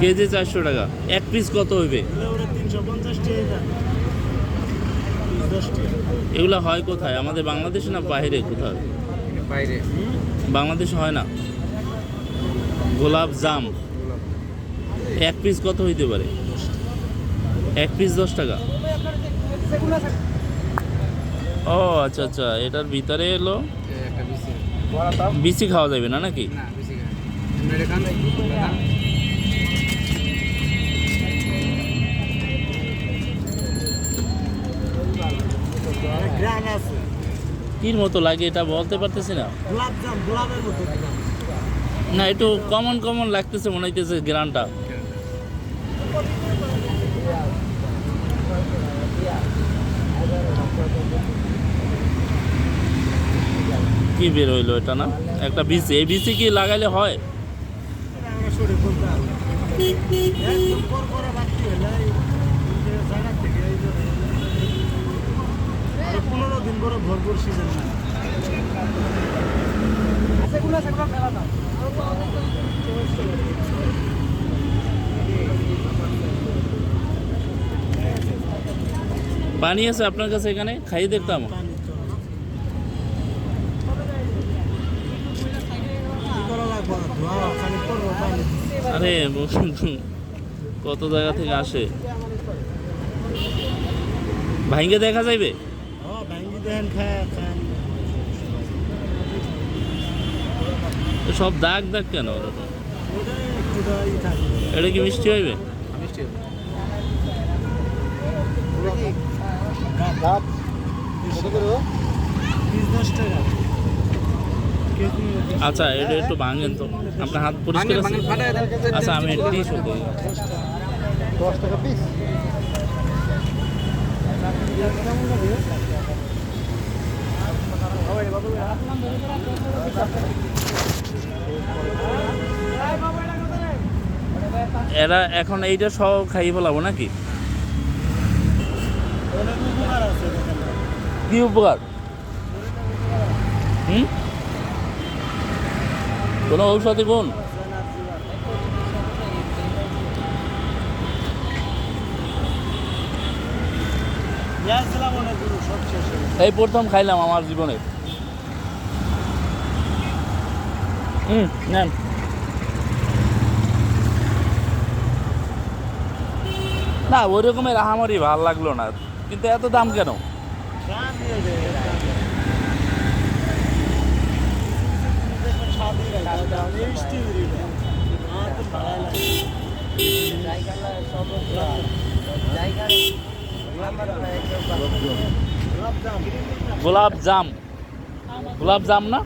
KG চারশো টাকা। এক পিস কত হইবে? এগুলো হয় কোথায়? আমাদের বাংলাদেশে না বাইরে কোথায়? বাইরে। বাংলাদেশে হয় না? গোলাপ জাম। এক পিস কত হইতে পারে? এক পিস দশ টাকা। ও আচ্ছা আচ্ছা। এটার ভিতরে এলো? বিসি খাওয়া যাবে না নাকি? গ্রান আছে। কির মতো লাগে এটা বলতে পারতেছি না। গোলাপ জাম গোলাপের মতো না একটু কমন কমন লাগতেছে মনে হইতেছে গ্রানটা। কি বের হইল এটা না? একটা বিসি এই বিসি কি লাগাইলে হয়। একদম পনেরো দিন পরে ভরপুর সিজন না পানি আছে আপনার কাছে এখানে? খাইয়ে দেখতাম করা আরে কত জায়গা থেকে আসে? ভাইঙ্গে দেখা যাইবে? সব দাগ দাগ কেন একটু এটা কি মিষ্টি হইবে? মিষ্টি আচ্ছা এটা একটু ভাঙেন তো। আপনার হাত পরিষ্কার। আচ্ছা আমি দিই। দশ টাকা পিস এরা এখন এইটা সহ খাইয়ে ফেলাবো নাকি। কি উপকার? হুম? কোনো ঔষধি গুণ? এই প্রথম খাইলাম আমার জীবনে। হুম, নেন। না ওই রকমের আহামরি ভালো লাগল না, কিন্তু এত দাম কেন? গোলাপ জাম। গোলাপ জাম না?